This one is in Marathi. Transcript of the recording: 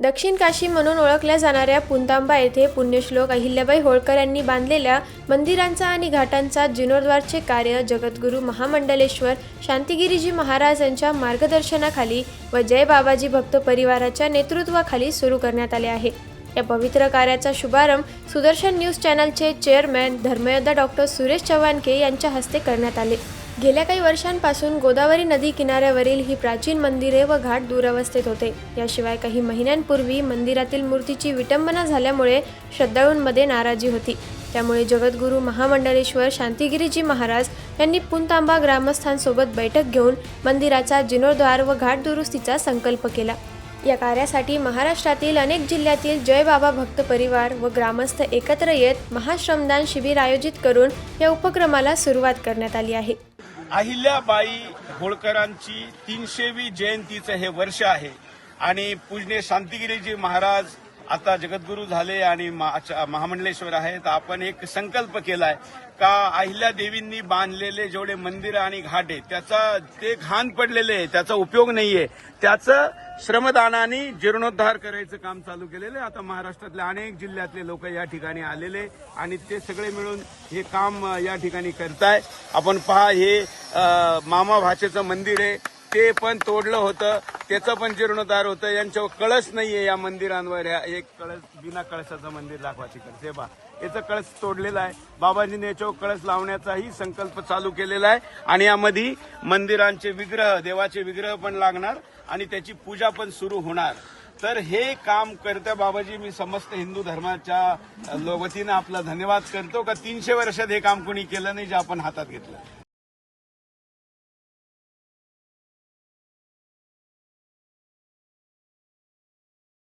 दक्षिण काशी म्हणून ओळखल्या जाणाऱ्या पुंतांबा येथे पुण्यश्लोक अहिल्याबाई होळकर यांनी बांधलेल्या मंदिरांचा आणि घाटांचा जीर्णोद्वारचे कार्य जगद्गुरू महामंडलेश्वर शांतिगिरीजी महाराज यांच्या मार्गदर्शनाखाली व जय बाबाजी भक्त परिवाराच्या नेतृत्वाखाली सुरू करण्यात आले आहे. या पवित्र कार्याचा शुभारंभ सुदर्शन न्यूज चॅनलचे चेअरमॅन धर्मयोद्धा डॉक्टर सुरेश चव्हाणके यांच्या हस्ते करण्यात आले. गेल्या काही वर्षांपासून गोदावरी नदी किनाऱ्यावरील ही प्राचीन मंदिरे व घाट दुरवस्थेत होते. याशिवाय काही महिन्यांपूर्वी मंदिरातील मूर्तीची विटंबना झाल्यामुळे श्रद्धाळूंमध्ये नाराजी होती. त्यामुळे जगद्गुरू महामंडलेश्वर शांतिगिरीजी महाराज यांनी पुनतांबा ग्रामस्थांसोबत बैठक घेऊन मंदिराचा जिनोद्वार व घाट दुरुस्तीचा संकल्प केला. या कार्यासाठी महाराष्ट्रातील अनेक जिल्ह्यातील जय बाबा भक्त परिवार व ग्रामस्थ एकत्र येत महाश्रमदान शिबिर आयोजित करून या उपक्रमाला सुरुवात करण्यात आली आहे. अहिल्याबाई होळकरांची तीनशेवी जयंतीचं हे वर्ष आहे आणि पूजने शांतिगिरीजी महाराज आता जगद्गुरू झाले आणि मा- च- महामंडलेश्वर आहेत आपण एक संकल्प केलाय का अहिल्या देवींनी बांधलेले जेवढे मंदिर आणि घाट आहे त्याचा ते घाण पडलेले आहे त्याचा उपयोग नाहीये. त्याचं श्रमदानाने जीर्णोद्धार करायचं काम चालू केलेलं आहे. आता महाराष्ट्रातल्या अनेक जिल्ह्यातले लोक या ठिकाणी आलेले आणि ते सगळे मिळून हे काम या ठिकाणी करताय. आपण पहा हे मामा भाचेचं मंदिर आहे. ते पण तोडलं होतं त्याचं पण जीर्णोद्धार होतं. यांच्यावर कळस नाहीये या मंदिरांवर. या एक कळस बिना कळसाचं मंदिर दाखवा तिकडे. ते बा याचं कळस तोडलेला आहे. बाबाजीने याच्यावर कळस लावण्याचाही संकल्प चालू केलेला आहे. आणि यामध्ये मंदिरांचे विग्रह देवाचे विग्रह पण लागणार आणि त्याची पूजा पण सुरू होणार. तर हे काम करत्या बाबाजी मी समस्त हिंदू धर्माच्या वतीनं आपला धन्यवाद करतो का? तीनशे वर्षात हे काम कोणी केलं नाही जे आपण हातात घेतलं.